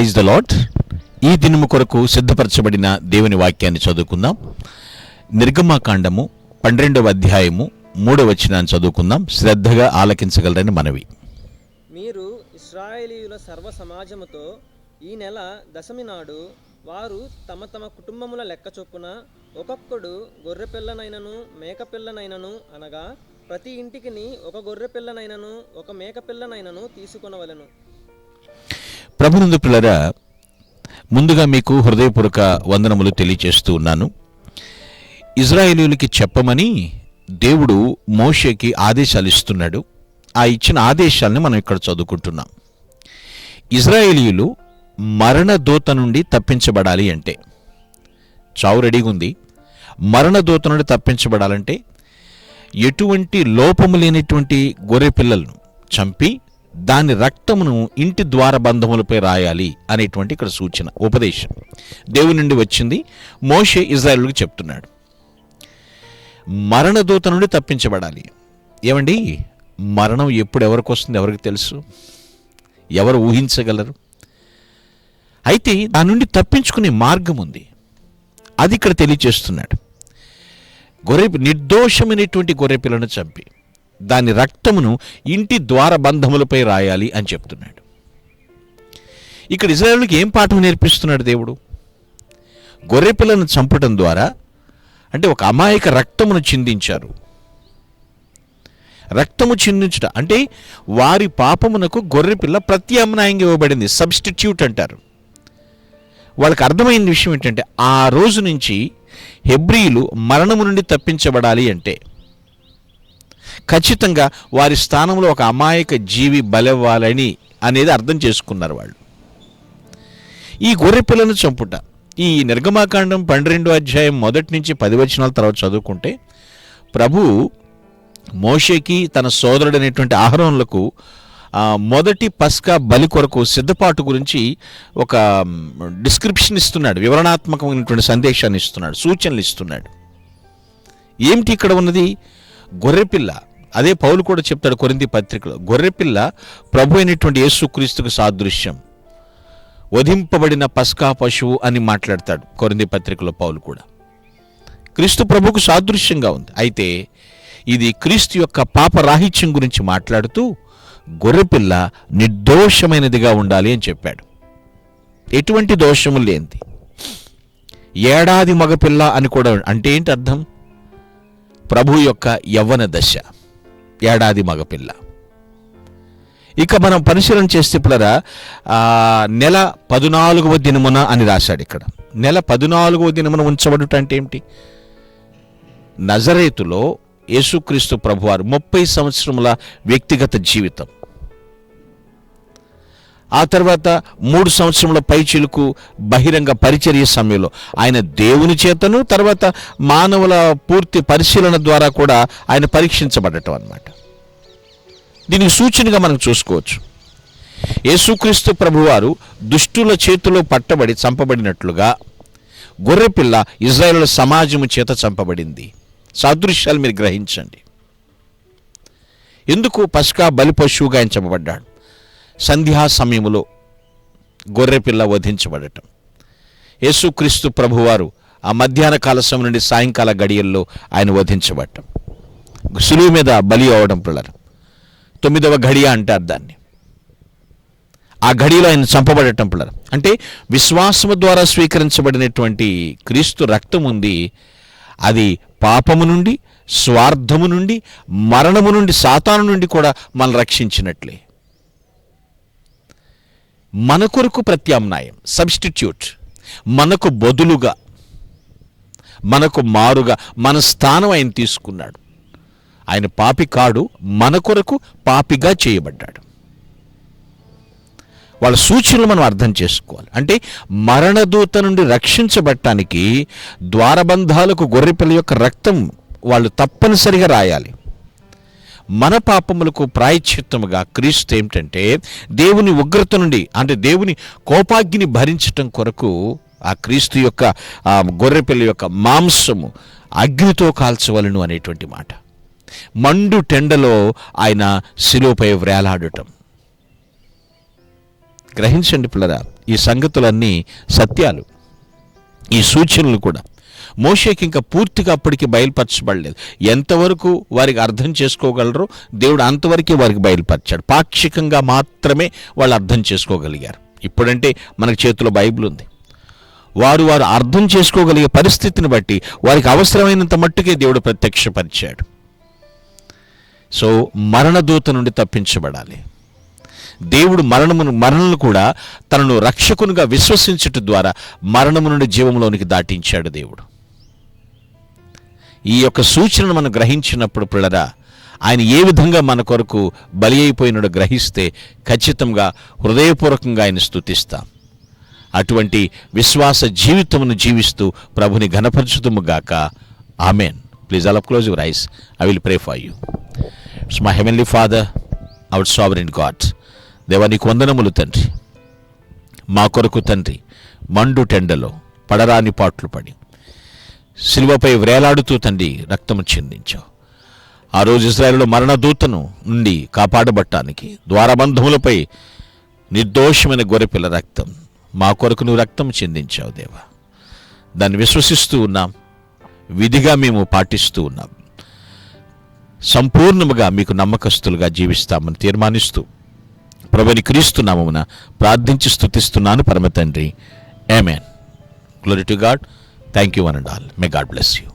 Praise the lot ఈ దినము కొరకు సిద్ధపరచబడిన దేవుని వాక్యాన్ని చదువుకుందాం. నిర్గమాకాండము పన్నెండవ అధ్యాయము మూడవ వచనాన్ని చదువుకుందాం. శ్రద్ధగా ఆలకించగలరని మనవి. మీరు ఇస్రాయేలీయుల సర్వ సమాజముతో ఈ నెల దశమి నాడు వారు తమ తమ కుటుంబముల లెక్క చొప్పున ఒక్కొక్కడు గొర్రె పిల్లనైనను మేక పిల్లనైనను అనగా ప్రతి ఇంటికిని ఒక గొర్రె పిల్లనైనను ఒక మేక పిల్లనైనను తీసుకొనవలను. ప్రభునందు పిల్లరా ముందుగా మీకు హృదయపూర్వక వందనములు తెలియచేస్తూ ఉన్నాను. ఇజ్రాయేలీలకి చెప్పమని దేవుడు మోషేకి ఆదేశాలు ఇస్తున్నాడు. ఆ ఇచ్చిన ఆదేశాలని మనం ఇక్కడ చదువుకుంటున్నాం. ఇజ్రాయేలీయులు మరణదూత నుండి తప్పించబడాలి అంటే చావు రెడీగా ఉంది మరణదూత నుండి తప్పించబడాలంటే ఎటువంటి లోపము లేనటువంటి గొర్రె పిల్లలను చంపి దాని రక్తమును ఇంటి ద్వార బంధములపై రాయాలి అనేటువంటి ఇక్కడ సూచన ఉపదేశం. దేవుని నుండి వచ్చింది. మోషే ఇజ్రాయేలుకి చెప్తున్నాడు. మరణదూత నుండి తప్పించబడాలి. ఏమండి? మరణం ఎప్పుడు ఎవరికి వస్తుంది ఎవరికి తెలుసు? ఎవరు ఊహించగలరు? అయితే దాని నుండి తప్పించుకునే మార్గం ఉంది. అది ఇక్కడ తెలియచేస్తున్నాడు గొర్రె నిర్దోషమైనటువంటి గొర్రె పిల్లను చంపి. దాని రక్తమును ఇంటి ద్వార బంధములపై రాయాలి అని చెప్తున్నాడు. ఇక్కడ ఇజ్రాయేల్కి ఏం పాఠం నేర్పిస్తున్నాడు దేవుడు? గొర్రెపిల్లను చంపటం ద్వారా అంటే ఒక అమాయక రక్తమును చిందించారు. రక్తము చిందించుట అంటే వారి పాపమునకు గొర్రెపిల్ల ప్రత్యామ్నాయంగా ఇవ్వబడింది సబ్స్టిట్యూట్ అంటారు. వాళ్ళకి అర్థమైన విషయం ఏంటంటే ఆ రోజు నుంచి హెబ్రియులు మరణము నుండి తప్పించబడాలి అంటే ఖచ్చితంగా వారి స్థానంలో ఒక అమాయక జీవి బలవ్వాలని అనేది అర్థం చేసుకున్నారు వాళ్ళు. ఈ గొర్రె పిల్లను చంపుట. ఈ నిర్గమాకాండం పన్నెండో అధ్యాయం మొదటి నుంచి పది వచనాల తర్వాత చదువుకుంటే ప్రభు మోషేకి తన సోదరుడైనటువంటి ఆహరణలకు మొదటి పస్కా బలి కొరకు సిద్ధపాటు గురించి ఒక డిస్క్రిప్షన్ ఇస్తున్నాడు. వివరణాత్మకమైనటువంటి సందేశాన్ని ఇస్తున్నాడు. సూచనలు ఇస్తున్నాడు. ఏమిటి ఇక్కడ ఉన్నది? గొర్రెపిల్ల. అదే పౌలు కూడా చెప్తాడు కొరింది పత్రికలో గొర్రెపిల్ల ప్రభు అయినటువంటి యేసుక్రీస్తుకు సాదృశ్యం. వధింపబడిన పస్కా పశువు అని మాట్లాడతాడు కొరింది పత్రికలో పౌలు కూడా. క్రీస్తు ప్రభుకు సాదృశ్యంగా ఉంది. అయితే ఇది క్రీస్తు యొక్క పాప రాహిత్యం గురించి మాట్లాడుతూ గొర్రెపిల్ల నిర్దోషమైనదిగా ఉండాలి అని చెప్పాడు. ఎటువంటి దోషము లేనిది. ఏడాది మగపిల్ల అని కూడా అంటే ఏంటి అర్థం? ప్రభు యొక్క యవ్వన దశ ఏడాది మగపిల్ల. ఇక మనం పరిశీలన చేస్తే పిల్లరా నెల పద్నాలుగవ దినమున అని రాశాడు ఇక్కడ. నెల పద్నాలుగవ దినమున ఉంచబడుట అంటే ఏమిటి? నజరేతులో యేసుక్రీస్తు ప్రభువారు ముప్పై సంవత్సరముల వ్యక్తిగత జీవితం. ఆ తర్వాత మూడు సంవత్సరముల పైచిలుకు బహిరంగ పరిచర్య సమయంలో ఆయన దేవుని చేతను తర్వాత మానవుల పూర్తి పరిశీలన ద్వారా కూడా ఆయన పరీక్షించబడటం అన్నమాట. దీనికి సూచనగా మనం చూసుకోవచ్చు. యేసుక్రీస్తు ప్రభువారు దుష్టుల చేతిలో పట్టబడి చంపబడినట్లుగా గొర్రెపిల్ల ఇజ్రాయేల్ సమాజము చేత చంపబడింది. సాదృశ్యాలు మీరు గ్రహించండి. ఎందుకు పస్కా బలి పశువుగా ఆయన చంపబడ్డాడు? సంధ్యా సమయములో గొర్రెపిల్ల వధించబడటం. యేసుక్రీస్తు ప్రభువారు ఆ మధ్యాహ్న కాల సమయం నుండి సాయంకాల గడియల్లో ఆయన వధించబడటం. సులువు మీద బలి అవ్వడం పిల్లలు తొమ్మిదవ ఘడియ అంటారు దాన్ని. ఆ ఘడియలో ఆయన చంపబడటం పిల్లలు అంటే విశ్వాసము ద్వారా స్వీకరించబడినటువంటి క్రీస్తు రక్తం ఉంది అది పాపము నుండి స్వార్థము నుండి మరణము నుండి సాతాను నుండి కూడా మనం రక్షించినట్లే. మన కొరకు ప్రత్యామ్నాయం సబ్స్టిట్యూట్ మనకు బదులుగా మనకు మారుగా మన స్థానం ఆయన తీసుకున్నాడు. ఆయన పాపి కాడు మన కొరకు పాపిగా చేయబడ్డాడు. వాళ్ళ సూచనలు మనం అర్థం చేసుకోవాలి. అంటే మరణదూత నుండి రక్షించబట్టానికి ద్వారబంధాలకు గొర్రెపిల్ల యొక్క రక్తం వాళ్ళు తప్పనిసరిగా రాయాలి. మన పాపములకు ప్రాయశ్చిత్తముగా క్రీస్తు ఏమిటంటే దేవుని ఉగ్రత నుండి అంటే దేవుని కోపాగ్ని భరించటం కొరకు ఆ క్రీస్తు యొక్క ఆ గొర్రెపిల్ల యొక్క మాంసము అగ్నితో కాల్చవలను అనేటువంటి మాట. మండు టెండలో ఆయన శిలువపై వ్రేలాడటం. గ్రహించండి పిల్లరా ఈ సంగతులన్నీ సత్యాలు. ఈ సూచనలు కూడా. మోషేకి ఇంకా పూర్తిగా అప్పటికి బయలుపరచబడలేదు. ఎంతవరకు వారికి అర్థం చేసుకోగలరో దేవుడు అంతవరకే వారికి బయలుపరిచాడు. పాక్షికంగా మాత్రమే వాళ్ళు అర్థం చేసుకోగలిగారు. ఇప్పుడంటే మనకు చేతిలో బైబిల్ ఉంది. వారు వారు అర్థం చేసుకోగలిగే పరిస్థితిని బట్టి వారికి అవసరమైనంత మట్టుకే దేవుడు ప్రత్యక్షపరిచాడు. సో మరణదూత నుండి తప్పించబడాలి. దేవుడు మరణమును మరణను కూడా తనను రక్షకునిగా విశ్వసించుట ద్వారా మరణము నుండి జీవంలోనికి దాటించాడు దేవుడు. ఈ యొక్క సూచనను మనం గ్రహించినప్పుడు పిల్లరా ఆయన ఏ విధంగా మన కొరకు బలి అయిపోయినాడో గ్రహిస్తే ఖచ్చితంగా హృదయపూర్వకంగా ఆయన స్తుతిస్తాం. అటువంటి విశ్వాస జీవితమును జీవిస్తూ ప్రభుని ఘనపరచుతుము గాక. Amen. Please all of close your eyes I will pray for you it's my heavenly father our sovereign God దేవా నీకు వందనములు తండ్రి. మా కొరకు తండ్రి మండు టెండలో పడరాని పాట్లు పడి. శిలువపై వేలాడుతూ తండ్రి రక్తము చెందించావు. ఆ రోజు ఇస్రాయల్లో మరణదూతను నుండి కాపాడబట్టానికి ద్వారబంధములపై నిర్దోషమైన గొర్రెపిల్ల రక్తం మా కొరకు నువ్వు రక్తం చెందించావు దేవా. దాన్ని విశ్వసిస్తూ ఉన్నాం విధిగా మేము పాటిస్తూ ఉన్నాం. సంపూర్ణముగా మీకు నమ్మకస్తులుగా జీవిస్తామని తీర్మానిస్తూ ప్రభుని క్రీస్తు నామమున ప్రార్థించి స్తుతిస్తున్నాను పరమ తండ్రి amen glory to God Thank you, one and all. May God bless you.